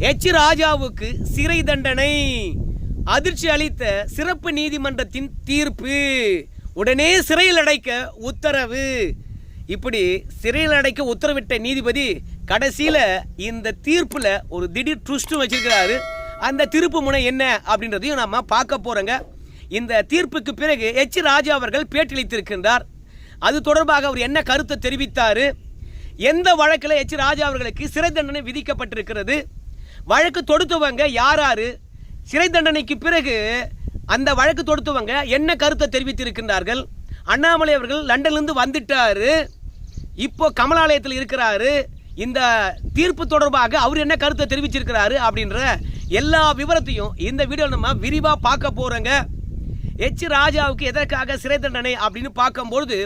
H ராஜாவுக்கு சிறை தண்டனை. அதிர்ச்சி அளித்த சிறப்பு நீதிமன்றத்தின் தீர்ப்பு. உடனே சிறையில் அடைக்க உத்தரவு. இப்படி சிறையில் அடைக்க உத்தரவிட்ட நீதிபதி கடைசியில் இந்த தீர்ப்பில் ஒரு திடீர் ட்விஸ்ட்டும் வச்சிருக்கிறாரு. அந்த திருப்பு முனை என்ன அப்படின்றதையும் நம்ம பார்க்க போகிறோங்க இந்த தீர்ப்புக்கு பிறகு எச் ராஜா அவர்கள் பேட்டியளித்திருக்கின்றார் அது தொடர்பாக அவர் என்ன கருத்தை தெரிவித்தார்? எந்த வழக்கில் எச் ராஜா அவர்களுக்கு சிறை தண்டனை விதிக்கப்பட்டிருக்கிறது? வழக்கு தொடுத்தவங்க யார் யாரு சிறை தண்டனைக்கு பிறகு அந்த வழக்கு தொடுத்தவங்க என்ன கருத்தை தெரிவித்திருக்கின்றார்கள்? அண்ணாமலை அவர்கள் லண்டன்லேருந்து வந்துட்டாரு. இப்போ கமலாலயத்தில் இருக்கிறாரு. இந்த தீர்ப்பு தொடர்பாக அவர் என்ன கருத்தை தெரிவிச்சிருக்கிறாரு அப்படின்ற எல்லா விவரத்தையும் இந்த வீடியோ நம்ம விரிவாக பார்க்க போகிறோங்க எச். ராஜாவுக்கு எதற்காக சிறை தண்டனை அப்படின்னு பார்க்கும்பொழுது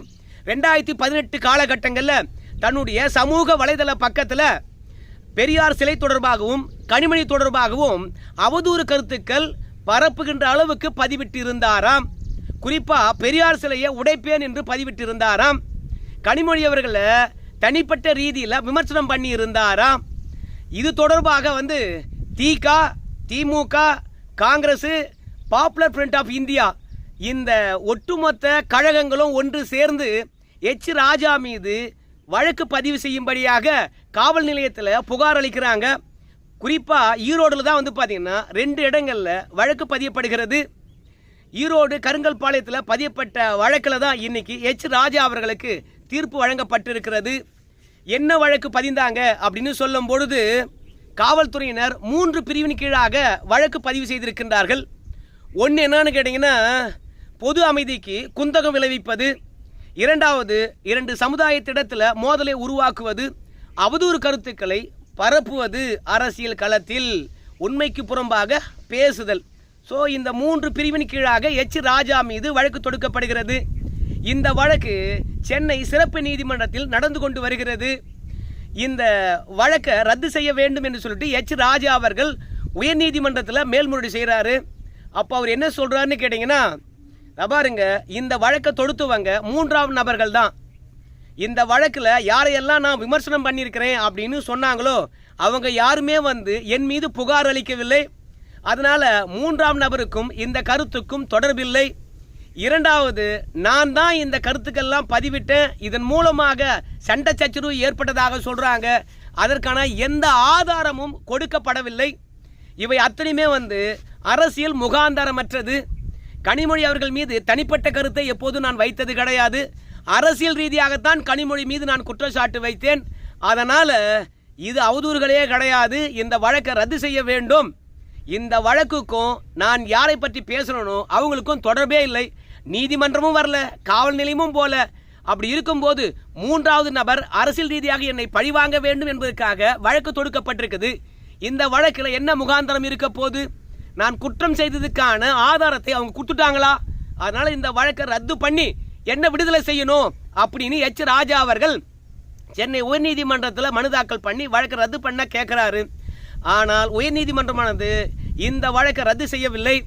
ரெண்டாயிரத்தி பதினெட்டு காலகட்டங்களில் தன்னுடைய சமூக வலைதள பக்கத்தில் பெரியார் சிலை தொடர்பாகவும் கனிமணி தொடர்பாகவும் அவதூறு கருத்துக்கள் பரப்புகின்ற அளவுக்கு பதிவிட்டிருந்தாராம். குறிப்பாக பெரியார் சிலையை உடைப்பேன் என்று பதிவிட்டிருந்தாராம். கனிமொழி அவர்களை தனிப்பட்ட ரீதியில் விமர்சனம் பண்ணி இருந்தாராம் இது தொடர்பாக வந்து திக திமுக Congress popular front of India இந்த ஒட்டுமொத்த கழகங்களும் ஒன்று சேர்ந்து எச். ராஜா மீது வழக்கு பதிவு செய்யும்படியாக காவல் நிலையத்தில் புகார் அளிக்கிறாங்க. குறிப்பாக ஈரோடில் தான் வந்து பார்த்தீங்கன்னா ரெண்டு இடங்களில் வழக்கு பதியப்படுகிறது. ஈரோடு கருங்கல்பாளையத்தில் பதியப்பட்ட வழக்கில் தான் இன்றைக்கி எச் ராஜா அவர்களுக்கு தீர்ப்பு வழங்கப்பட்டிருக்கிறது. என்ன வழக்கு பதிந்தாங்க அப்படின்னு சொல்லும் பொழுது காவல்துறையினர் மூன்று பிரிவின் கீழாக வழக்கு பதிவு செய்திருக்கின்றார்கள். ஒன்று என்னன்னு கேட்டிங்கன்னா பொது அமைதிக்கு குந்தகம் விளைவிப்பது. இரண்டாவது இரண்டு சமுதாயத்திடத்தில் மோதலை உருவாக்குவது. அவதூறு கருத்துக்களை பரப்புவது அரசியல் களத்தில் உண்மைக்கு புறம்பாக பேசுதல். ஸோ இந்த மூன்று பிரிவின் கீழாக எச். ராஜா மீது வழக்கு தொடுக்கப்படுகிறது. இந்த வழக்கு சென்னை சிறப்பு நீதிமன்றத்தில் நடந்து கொண்டு வருகிறது. இந்த வழக்கை ரத்து செய்ய வேண்டும் என்று சொல்லிட்டு எச். ராஜா அவர்கள் உயர்நீதிமன்றத்தில் மேல்முறையீடு செய்கிறாரு அப்போ அவர் என்ன சொல்கிறாருன்னு கேட்டிங்கன்னா பாருங்க இந்த வழக்கை தொடுத்துவங்க மூன்றாம் நபர்கள் தான் இந்த வழக்கில் யாரையெல்லாம் நான் விமர்சனம் பண்ணியிருக்கிறேன் அப்படின்னு சொன்னாங்களோ அவங்க யாருமே வந்து என் மீது புகார் அளிக்கவில்லை. அதனால் மூன்றாம் நபருக்கும் இந்த கருத்துக்கும் தொடர்பில்லை. இரண்டாவது நான் தான் இந்த கருத்துக்கெல்லாம் பதிவிட்டேன். இதன் மூலமாக சண்டை சச்சரவு ஏற்பட்டதாக சொல்கிறாங்க அதற்கான எந்த ஆதாரமும் கொடுக்கப்படவில்லை. இவை அத்தனையுமே வந்து அரசியல் முகாந்தரமற்றது. கனிமொழி அவர்கள் மீது தனிப்பட்ட கருத்தை எப்போதும் நான் வைத்தது கிடையாது. அரசியல் ரீதியாகத்தான் கனிமொழி மீது நான் குற்றச்சாட்டு வைத்தேன். அதனால் இது அவதூறுகளே கிடையாது. இந்த வழக்கை ரத்து செய்ய வேண்டும். இந்த வழக்குக்கும் நான் யாரை பற்றி பேசணும்னோ அவங்களுக்கும் தொடர்பே இல்லை. நீதிமன்றமும் வரல காவல் நிலையமும் போல. அப்படி இருக்கும்போது மூன்றாவது நபர் அரசியல் ரீதியாக என்னை பழிவாங்க வேண்டும் என்பதற்காக வழக்கு தொடுக்கப்பட்டிருக்குது. இந்த வழக்கில் என்ன முகாந்தரம் இருக்க போது நான் குற்றம் செய்ததுக்கான ஆதாரத்தை அவங்க கொடுத்துட்டாங்களா? அதனால் இந்த வழக்கை ரத்து பண்ணி என்ன விடுதலை செய்யணும் அப்படின்னு எச் ராஜா அவர்கள் சென்னை உயர்நீதிமன்றத்தில் மனு தாக்கல் பண்ணி வழக்கை ரத்து பண்ண கேட்குறாரு ஆனால் உயர்நீதிமன்றமானது இந்த வழக்கை ரத்து செய்யவில்லை.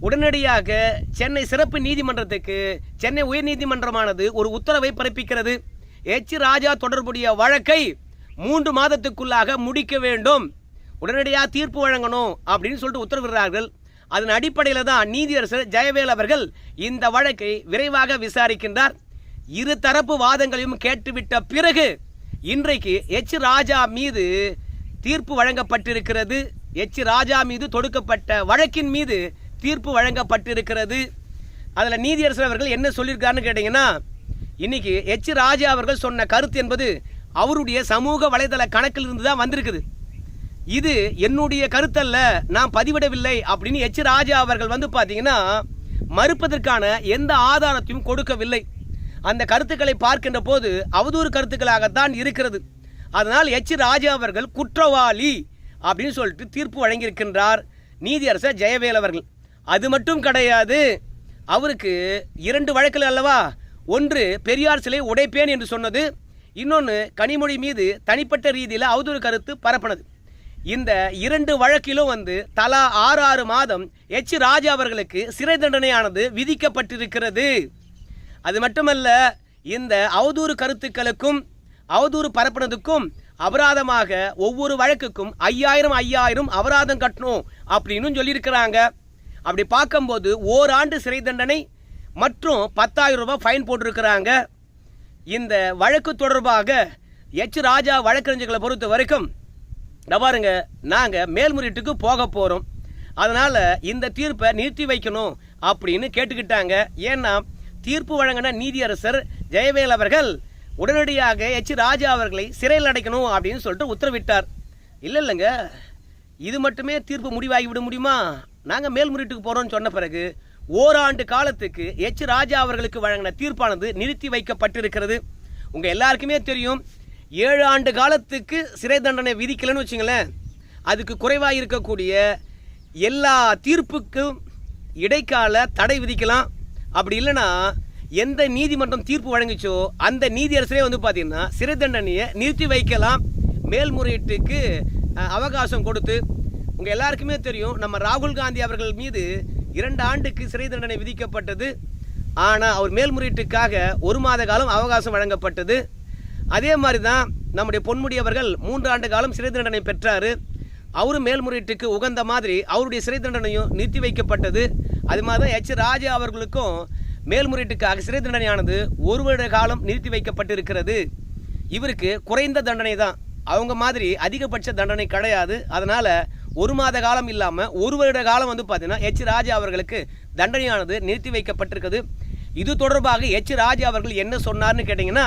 உடனடியாக சென்னை சிறப்பு நீதிமன்றத்துக்கு சென்னை உயர்நீதிமன்றமானது ஒரு உத்தரவை பிறப்பிக்கிறது. எச் ராஜா தொடர்புடைய வழக்கை மூன்று மாதத்துக்குள்ளாக முடிக்க வேண்டும். உடனடியாக தீர்ப்பு வழங்கணும் அப்படின்னு சொல்லிட்டு உத்தரவிடுறார்கள். அதன் அடிப்படையில் தான் நீதியரசர் ஜெயவேல் அவர்கள் இந்த வழக்கை விரைவாக விசாரிக்கின்றார். இரு தரப்பு வாதங்களையும் கேட்டுவிட்ட பிறகு இன்றைக்கு எச். ராஜா மீது தீர்ப்பு வழங்கப்பட்டிருக்கிறது. எச். ராஜா மீது தொடுக்கப்பட்ட வழக்கின் மீது தீர்ப்பு வழங்கப்பட்டிருக்கிறது. அதில் நீதியரசர் அவர்கள் என்ன சொல்லியிருக்காருன்னு கேட்டிங்கன்னா இன்னைக்கு எச். ராஜா அவர்கள் சொன்ன கருத்து என்பது அவருடைய சமூக வலைதள கணக்கில் இருந்து தான் வந்திருக்குது. இது என்னுடைய கருத்தல்ல. நான் பதிவிடவில்லை அப்படின்னு எச். ராஜா அவர்கள் வந்து பார்த்தீங்கன்னா மறுப்பதற்கான எந்த ஆதாரத்தையும் கொடுக்கவில்லை. அந்த கருத்துக்களை பார்க்கின்ற போது அவதூறு கருத்துக்களாகத்தான் இருக்கிறது. அதனால் எச். ராஜா அவர்கள் குற்றவாளி அப்படின்னு சொல்லிட்டு தீர்ப்பு வழங்கியிருக்கின்றார் நீதியரசர் ஜெயவேல் அவர்கள். அது மட்டும் கிடையாது அவருக்கு இரண்டு வழக்குகள் அல்லவா? ஒன்று பெரியார் சிலை உடைப்பேன் என்று சொன்னது. இன்னொன்று கனிமொழி மீது தனிப்பட்ட ரீதியில் அவதூறு கருத்து பரப்பினது. இந்த இரண்டு வழக்கிலும் வந்து தலா ஆறு ஆறு மாதம் எச் ராஜா அவர்களுக்கு சிறை தண்டனையானது விதிக்கப்பட்டிருக்கிறது. அது மட்டுமல்ல இந்த அவதூறு கருத்துக்களுக்கும் அவதூறு பரப்புனதுக்கும் அபராதமாக ஒவ்வொரு வழக்குக்கும் ஐயாயிரம் ஐயாயிரம் அபராதம் கட்டணும் அப்படின்னு சொல்லியிருக்கிறாங்க. அப்படி பார்க்கும்போது ஓராண்டு சிறை தண்டனை மற்றும் பத்தாயிரம் ரூபாய் ஃபைன் போட்டிருக்கிறாங்க. இந்த வழக்கு தொடர்பாக எச் ராஜா வழக்கறிஞர்களை பொறுத்த வரைக்கும் இந்த பாருங்க நாங்கள் மேல்முறையீட்டுக்கு போக போகிறோம் அதனால் இந்த தீர்ப்பை நிறுத்தி வைக்கணும் அப்படின்னு கேட்டுக்கிட்டாங்க. ஏன்னா தீர்ப்பு வழங்கின நீதியரசர் ஜெயவேல் அவர்கள் உடனடியாக எச். ராஜா அவர்களை சிறையில் அடைக்கணும் அப்படின்னு சொல்லிட்டு உத்தரவிட்டார். இல்லை இல்லைங்க. இது மட்டுமே தீர்ப்பு முடிவாகி விட முடியுமா? நாங்கள் மேல்முறையீட்டுக்கு போகிறோம்னு சொன்ன பிறகு ஓராண்டு காலத்துக்கு எச். ராஜா அவர்களுக்கு வழங்கின தீர்ப்பானது நிறுத்தி வைக்கப்பட்டிருக்கிறது. உங்கள் எல்லாருக்குமே தெரியும் ஏழு ஆண்டு காலத்துக்கு சிறை தண்டனை விதிக்கலைன்னு வச்சுங்களேன் அதுக்கு குறைவாக இருக்கக்கூடிய எல்லா தீர்ப்புக்கும் இடைக்கால தடை விதிக்கலாம். அப்படி இல்லைன்னா எந்த நீதிமன்றம் தீர்ப்பு வழங்குச்சோ அந்த நீதியரசரே வந்து பார்த்திங்கன்னா சிறை தண்டனையை நிறுத்தி வைக்கலாம். மேல்முறையீட்டுக்கு அவகாசம் கொடுத்து உங்கள் எல்லாருக்குமே தெரியும் நம்ம ராகுல் காந்தி அவர்கள் மீது இரண்டு ஆண்டுக்கு சிறை தண்டனை விதிக்கப்பட்டது. ஆனால் அவர் மேல்முறையீட்டுக்காக ஒரு மாத காலம் அவகாசம் வழங்கப்பட்டது. அதே மாதிரி தான் நம்முடைய பொன்முடி அவர்கள் மூன்று ஆண்டு காலம் சிறை தண்டனை பெற்றார். அவரும் மேல்முறையீட்டுக்கு உகந்த மாதிரி அவருடைய சிறை தண்டனையும் நிறுத்தி வைக்கப்பட்டது. அது மாதிரி தான் எச். ராஜா அவர்களுக்கும் மேல்முறையீட்டுக்காக சிறை தண்டனையானது ஒரு வருட காலம் நிறுத்தி வைக்கப்பட்டிருக்கிறது. இவருக்கு குறைந்த தண்டனை தான். அவங்க மாதிரி அதிகபட்ச தண்டனை கிடையாது. அதனால் ஒரு மாத காலம் இல்லாமல் ஒரு வருட காலம் வந்து பார்த்தீங்கன்னா எச். ராஜா அவர்களுக்கு தண்டனையானது நிறுத்தி வைக்கப்பட்டிருக்குது. இது தொடர்பாக எச். ராஜா அவர்கள் என்ன சொன்னார்னு கேட்டிங்கன்னா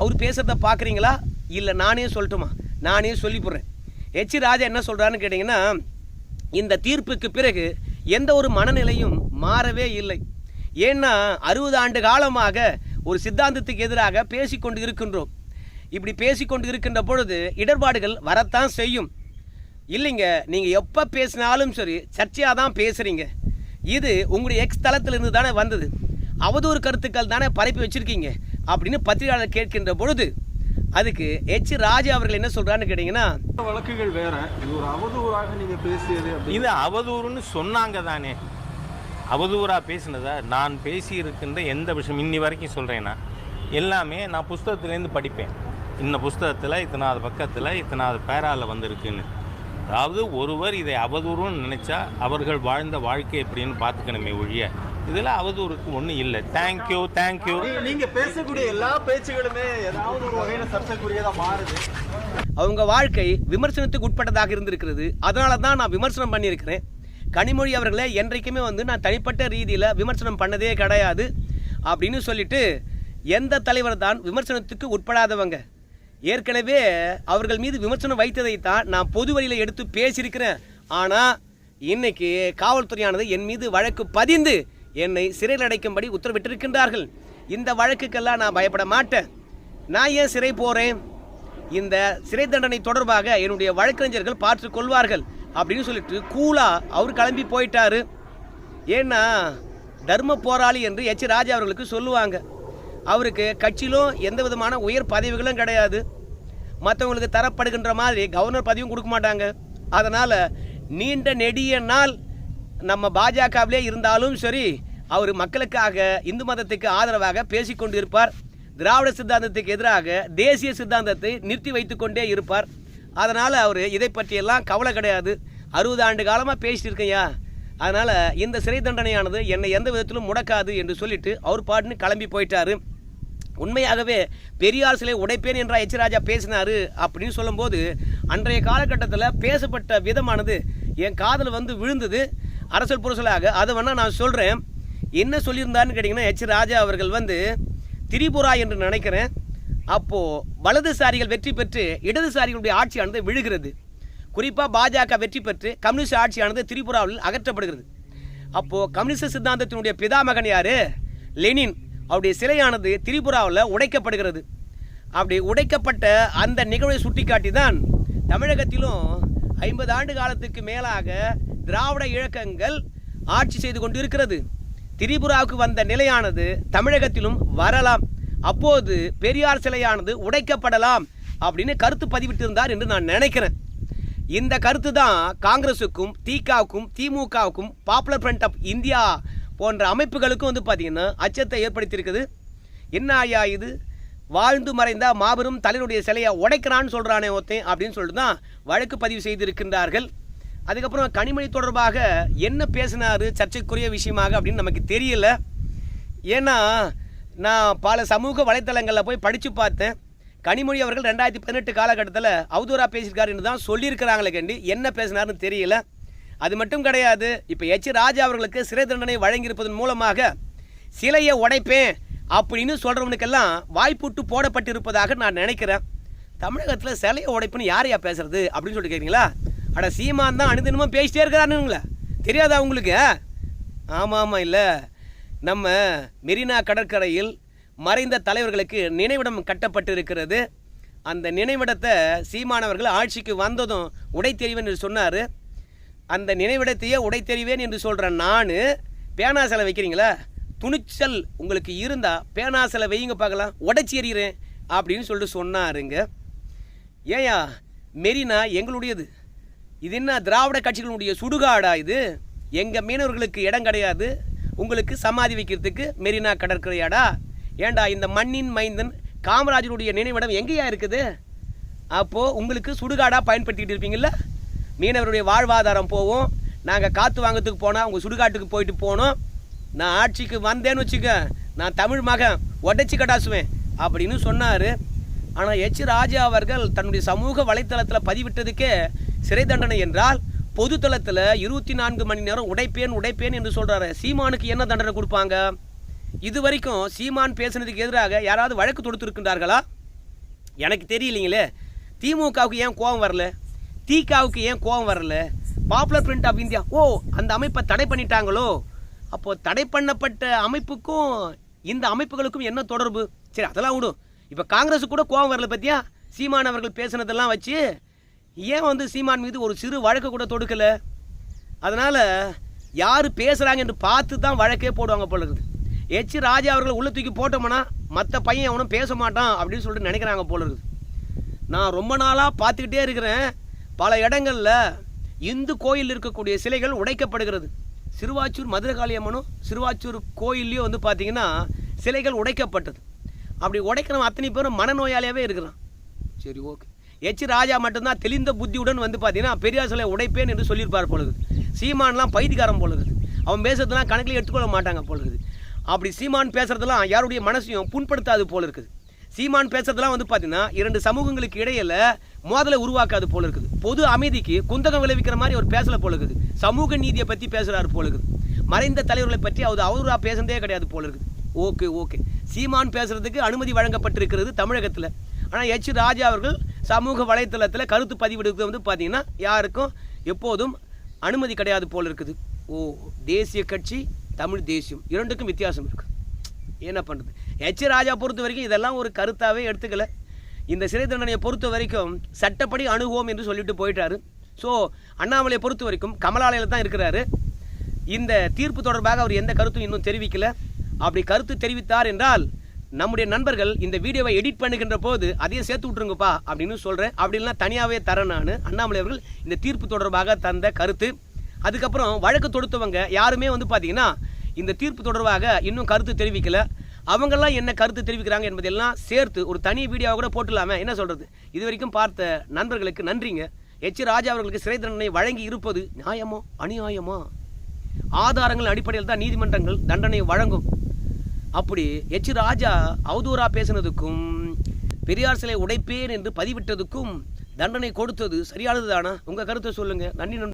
அவர் பேசுகிறத பார்க்குறீங்களா இல்லை நானே சொல்லட்டுமா? நானே சொல்லி போடுறேன். எச் ராஜா என்ன சொல்கிறான்னு கேட்டிங்கன்னா இந்த தீர்ப்புக்கு பிறகு எந்த ஒரு மனநிலையும் மாறவே இல்லை. ஏன்னா அறுபது ஆண்டு காலமாக ஒரு சித்தாந்தத்துக்கு எதிராக பேசிக்கொண்டு இருக்கின்றோம். இப்படி பேசிக்கொண்டு இருக்கின்ற பொழுது இடர்பாடுகள் வரத்தான் செய்யும். இல்லைங்க நீங்கள் எப்போ பேசினாலும் சரி சர்ச்சையாக தான் பேசுகிறீங்க இது உங்களுடைய எக்ஸ் தளத்திலிருந்து தானே வந்தது. அவதூறு கருத்துக்கள் தானே பரப்பி வச்சுருக்கீங்க. அப்படின்னு பத்திரிகையாளர் கேட்கின்ற பொழுது அதுக்கு எச் ராஜா அவர்கள் என்ன சொல்கிறான்னு கேட்டிங்கன்னா வழக்குகள் வேற. இது ஒரு அவதூறாக நீங்க பேசியது அப்படி இது அவதூறுன்னு சொன்னாங்க தானே அவதூறாக பேசினதா? நான் பேசி இருக்கின்ற எந்த விஷயம் இன்னி வரைக்கும் சொல்கிறேன்னா எல்லாமே நான் புஸ்தகத்துலேருந்து படிப்பேன். இந்த புஸ்தகத்தில் இத்தனாவது பக்கத்தில் இத்தனாவது பேரால வந்திருக்குன்னு. அதாவது ஒருவர் இதை அவதூறுன்னு நினச்சா அவர்கள் வாழ்ந்த வாழ்க்கை எப்படின்னு பார்த்துக்கணுமே ஒழிய இதில் அவதூறுக்கு ஒன்றும் இல்லை. தேங்க்யூ தேங்க்யூ நீ- நீங்க பேசக்கூடிய எல்லா பேச்சுகளுமே ஏதாவது ஒரு வகையில சர்ச்சைக்குரியதா மாறுது. அவங்க வாழ்க்கை விமர்சனத்துக்கு உட்பட்டதாக இருந்திருக்கிறது. அதனால தான் நான் விமர்சனம் பண்ணியிருக்கிறேன். கனிமொழி அவர்களை என்றைக்குமே வந்து நான் தனிப்பட்ட ரீதியில் விமர்சனம் பண்ணதே கிடையாது அப்படின்னு சொல்லிட்டு எந்த தலைவர் தான் விமர்சனத்துக்கு உட்படாதவங்க. ஏற்கனவே அவர்கள் மீது விமர்சனம் வைத்ததை தான் நான் பொது வழியில் எடுத்து பேசியிருக்கிறேன். ஆனால் இன்னைக்கு காவல்துறையானது என் மீது வழக்கு பதிந்து என்னை சிறையில் அடைக்கும்படி உத்தரவிட்டிருக்கின்றார்கள். இந்த வழக்குக்கெல்லாம் நான் பயப்பட மாட்டேன். நான் ஏன் சிறை போகிறேன் இந்த சிறை தண்டனை தொடர்பாக என்னுடைய வழக்கறிஞர்கள் பார்த்து கொள்வார்கள் அப்படின்னு சொல்லிட்டு கூலா அவர் கிளம்பி போயிட்டாரு. ஏன்னா தர்ம போராளி என்று எச். ராஜா அவர்களுக்கு சொல்லுவாங்க. அவருக்கு கட்சியிலும் எந்த விதமான உயர் பதவிகளும் கிடையாது. மற்றவங்களுக்கு தரப்படுகின்ற மாதிரி கவர்னர் பதவியும் கொடுக்க மாட்டாங்க. அதனால் நீண்ட நெடிய நாள் நம்ம பாஜகவிலே இருந்தாலும் சரி அவர் மக்களுக்காக இந்து மதத்துக்கு ஆதரவாக பேசிக்கொண்டு இருப்பார் திராவிட சித்தாந்தத்துக்கு எதிராக தேசிய சித்தாந்தத்தை நிறுத்தி வைத்துக்கொண்டே இருப்பார். அதனால் அவர் இதை பற்றியெல்லாம் கவலை கிடையாது. அறுபது ஆண்டு காலமாக பேசிட்டு இருக்கையா அதனால் இந்த சிறை தண்டனையானது என்னை எந்த விதத்திலும் முடக்காது என்று சொல்லிட்டு அவர் பாட்டுன்னு கிளம்பி போயிட்டாரு. உண்மையாகவே பெரியார் சிலை உடைப்பேன் என்ற எச் பேசினாரு அப்படின்னு சொல்லும்போது அன்றைய காலகட்டத்தில் பேசப்பட்ட விதமானது என் காதில் வந்து விழுந்தது. அரசல் புரசலாக அதை வேணால் நான் சொல்கிறேன் என்ன சொல்லியிருந்தாருன்னு கேட்டிங்கன்னா எச். ராஜா அவர்கள் வந்து திரிபுரா என்று நினைக்கிறேன். அப்போது வலதுசாரிகள் வெற்றி பெற்று இடதுசாரிகளுடைய ஆட்சியானது விழுகிறது. குறிப்பாக பாஜக வெற்றி பெற்று கம்யூனிஸ்ட் ஆட்சியானது திரிபுராவில் அகற்றப்படுகிறது. அப்போது கம்யூனிஸ்ட் சித்தாந்தத்தினுடைய பிதாமகன் யார்? லெனின். அவருடைய சிலையானது திரிபுராவில் உடைக்கப்படுகிறது. அப்படி உடைக்கப்பட்ட அந்த நிகழ்வை சுட்டிக்காட்டி தான் தமிழகத்திலும் ஐம்பது ஆண்டு காலத்துக்கு மேலாக திராவிட இயக்கங்கள் ஆட்சி செய்து கொண்டு இருக்கிறது திரிபுராவுக்கு வந்த நிலையானது தமிழகத்திலும் வரலாம். அப்போது பெரியார் சிலையானது உடைக்கப்படலாம் அப்படின்னு கருத்து பதிவிட்டிருந்தார் என்று நான் நினைக்கிறேன். இந்த கருத்து தான் காங்கிரஸுக்கும் திகாவுக்கும் திமுகவுக்கும் பாப்புலர் ஃப்ரண்ட் ஆஃப் இந்தியா போன்ற அமைப்புகளுக்கும் வந்து பார்த்திங்கன்னா அச்சத்தை ஏற்படுத்தியிருக்குது. என்ன ஐயா இது? வாழ்ந்து மறைந்த மாபெரும் தலைவருடைய சிலையை உடைக்கிறான்னு சொல்கிறானே ஒருத்தன் அப்படின்னு சொல்லிட்டு தான் வழக்கு பதிவு செய்திருக்கின்றார்கள். அதுக்கப்புறம் கனிமொழி தொடர்பாக என்ன பேசினார் சர்ச்சைக்குரிய விஷயமாக அப்படின்னு நமக்கு தெரியல. ஏன்னா நான் பல சமூக வலைத்தளங்களில் போய் படித்து பார்த்தேன். கனிமொழி அவர்கள் ரெண்டாயிரத்தி பதினெட்டு காலகட்டத்தில் அவதூறா பேசியிருக்காருன்னு தான் சொல்லியிருக்கிறாங்களே கண்டி என்ன பேசினார்னு தெரியல. அது மட்டும் கிடையாது இப்போ எச். ராஜா அவர்களுக்கு சிறை தண்டனை வழங்கியிருப்பதன் மூலமாக சிலையை உடைப்பேன் அப்படின்னு சொல்கிறவனுக்கெல்லாம் வாய்ப்புட்டு போடப்பட்டிருப்பதாக நான் நினைக்கிறேன். தமிழகத்தில் சிலையை உடைப்புன்னு யாரையா பேசுறது அப்படின்னு சொல்லிட்டு கேட்குறீங்களா அட சீமான் தான் அனுதினமும் பேசிட்டே இருக்கிறானுங்களே தெரியாதா உங்களுக்கு? ஆமாம் ஆமாம் இல்லை. நம்ம மெரினா கடற்கரையில் மறைந்த தலைவர்களுக்கு நினைவிடம் கட்டப்பட்டு இருக்கிறது அந்த நினைவிடத்தை சீமானவர்கள் ஆட்சிக்கு வந்ததும் உடைத்தெறிவன் என்று சொன்னார். அந்த நினைவிடத்தையே உடைத்தெறிவேன் என்று சொல்கிற நான் பேனா சிலை வைக்கிறீங்களா? துணிச்சல் உங்களுக்கு இருந்தால் பேனா சிலை வையுங்க பார்க்கலாம். உடைச்சி எறிகிறேன் அப்படின்னு சொல்லிட்டு சொன்னாருங்க. ஏயா மெரினா எங்களுடையது. இது என்ன திராவிட கட்சிகளுடைய சுடுகாடா இது? எங்கள் மீனவர்களுக்கு இடம் கிடையாது. உங்களுக்கு சமாதி வைக்கிறதுக்கு மெரினா கடற்கரையாடா? ஏண்டா இந்த மண்ணின் மைந்தன் காமராஜருடைய நினைவிடம் எங்கேயா இருக்குது? அப்போது உங்களுக்கு சுடுகாடாக பயன்படுத்திக்கிட்டு இருப்பீங்கள்ல மீனவருடைய வாழ்வாதாரம் போவோம். நாங்கள் காற்று வாங்கிறதுக்கு போனால் உங்கள் சுடுகாட்டுக்கு போயிட்டு போனோம். நான் ஆட்சிக்கு வந்தேன்னு வச்சுக்க நான் தமிழ் மகன் உடச்சி கட்டாசுவேன் அப்படின்னு சொன்னார். ஆனால் எச். ராஜா அவர்கள் தன்னுடைய சமூக வலைத்தளத்தில் பதிவிட்டதுக்கே சிறை தண்டனை என்றால் பொதுத்தளத்தில் இருபத்தி நான்கு மணி நேரம் உடைப்பேன் உடைப்பேன் என்று சொல்கிறாரு சீமானுக்கு என்ன தண்டனை கொடுப்பாங்க? இது வரைக்கும் சீமான் பேசுனதுக்கு எதிராக யாராவது வழக்கு தொடுத்திருக்கின்றார்களா? எனக்கு தெரியலைங்களே. திமுகவுக்கு ஏன் கோபம் வரல? திகாவுக்கு ஏன் கோபம் வரல? பாப்புலர் பிரிண்ட் ஆஃப் இந்தியா ஓ அந்த அமைப்பை தடை பண்ணிட்டாங்களோ? அப்போது தடை பண்ணப்பட்ட அமைப்புக்கும் இந்த அமைப்புகளுக்கும் என்ன தொடர்பு? சரி அதெல்லாம் விடும். இப்போ காங்கிரஸுக்கு கூட கோபம் வரல பார்த்தியா சீமான் அவர்கள் பேசுனதெல்லாம் வச்சு ஏன் வந்து சீமான் மீது ஒரு சிறு வழக்கு கூட தொடுக்கல? அதனால் யார் பேசுகிறாங்க என்று பார்த்து தான் வழக்கே போடுவாங்க போல இருக்குது. எச் ராஜா அவர்களை உள்ள தூக்கி போட்டோம்னா மற்ற பையன் அவனும் பேச மாட்டான் அப்படின்னு சொல்லிட்டு நினைக்கிறாங்க போல இருக்குது. நான் ரொம்ப நாளாக பார்த்துக்கிட்டே இருக்கிறேன். பல இடங்களில் இந்து கோயில் இருக்கக்கூடிய சிலைகள் உடைக்கப்படுகிறது. சிறுவாச்சூர் மதுரகாளி அம்மனும் சிறுவாச்சூர் கோயில்லையும் வந்து பார்த்தீங்கன்னா சிலைகள் உடைக்கப்பட்டது. அப்படி உடைக்கிறவன் அத்தனை பேரும் மனநோயாளியாகவே இருக்கிறான். சரி ஓகே. எச் ராஜா மட்டும்தான் தெளிந்த புத்தியுடன் வந்து பார்த்தீங்கன்னா பெரியார் சிலை உடைப்பேன் என்று சொல்லியிருப்பார் பொழுது சீமான்லாம் பைத்திகாரம் போல இருக்குது அவன் பேசுறதெல்லாம் கணக்கில் எடுத்துக்கொள்ள மாட்டாங்க போல இருக்குது அப்படி சீமான் பேசுறதெல்லாம் யாருடைய மனசையும் புண்படுத்தாது போல இருக்குது சீமான் பேசுறதெல்லாம் வந்து பார்த்தீங்கன்னா இரண்டு சமூகங்களுக்கு இடையில மோதலை உருவாக்காது போல இருக்குது பொது அமைதிக்கு குந்தகம் விளைவிக்கிற மாதிரி அவர் பேசல போல இருக்குது சமூக நீதியை பற்றி பேசுறாரு போல இருக்குது மறைந்த தலைவர்களை பற்றி அவர் அவரா பேசுனதே கிடையாது போல இருக்குது ஓகே ஓகே. சீமான் பேசுறதுக்கு அனுமதி வழங்கப்பட்டிருக்கிறது தமிழகத்தில். ஆனால் எச் ராஜா அவர்கள் சமூக வலைத்தளத்தில் கருத்து பதிவிடுறது வந்து பார்த்திங்கன்னா யாருக்கும் எப்போதும் அனுமதி கிடையாது போல் இருக்குது. ஓ தேசிய கட்சி தமிழ் தேசியம் இரண்டுக்கும் வித்தியாசம் இருக்குது என்ன பண்ணுறது ஹெச் ராஜா பொறுத்த வரைக்கும் இதெல்லாம் ஒரு கருத்தாகவே எடுத்துக்கல. இந்த சிறை தண்டனையை பொறுத்த வரைக்கும் சட்டப்படி அணுகுவோம் என்று சொல்லிட்டு போயிட்டாரு. ஸோ அண்ணாமலையை பொறுத்த வரைக்கும் கமலாலயில் தான் இருக்கிறாரு. இந்த தீர்ப்பு தொடர்பாக அவர் எந்த கருத்தும் இன்னும் தெரிவிக்கல. அப்படி கருத்து தெரிவித்தார் என்றால் நம்முடைய நண்பர்கள் இந்த வீடியோவை எடிட் பண்ணுகின்ற போது அதையும் சேர்த்து விட்ருங்கப்பா அப்படின்னு சொல்கிறேன் அப்படின்னா தனியாகவே தரேன் நான். அண்ணாமலை அவர்கள் இந்த தீர்ப்பு தொடர்பாக தந்த கருத்து. அதுக்கப்புறம் வழக்கு தொடுத்தவங்க யாருமே வந்து பார்த்தீங்கன்னா இந்த தீர்ப்பு தொடர்பாக இன்னும் கருத்து தெரிவிக்கல. அவங்கெல்லாம் என்ன கருத்து தெரிவிக்கிறாங்க என்பதெல்லாம் சேர்த்து ஒரு தனி வீடியோவை கூட போட்டுடலாமே. என்ன சொல்கிறது இது வரைக்கும் பார்த்த நண்பர்களுக்கு நன்றிங்க. எச். ராஜா அவர்களுக்கு சிறை தண்டனை வழங்கி இருப்பது நியாயமோ அநியாயமோ? ஆதாரங்கள் அடிப்படையில் தான் நீதிமன்றங்கள் தண்டனை வழங்கும். அப்படி எச் ராஜா அவதூறா பேசினதுக்கும் பெரியார் சிலை உடைப்பேன் என்று பதிவிட்டதுக்கும் தண்டனை கொடுத்தது சரியானதுதானா உங்கள் கருத்தை சொல்லுங்கள் நன்றி நண்பர்களே.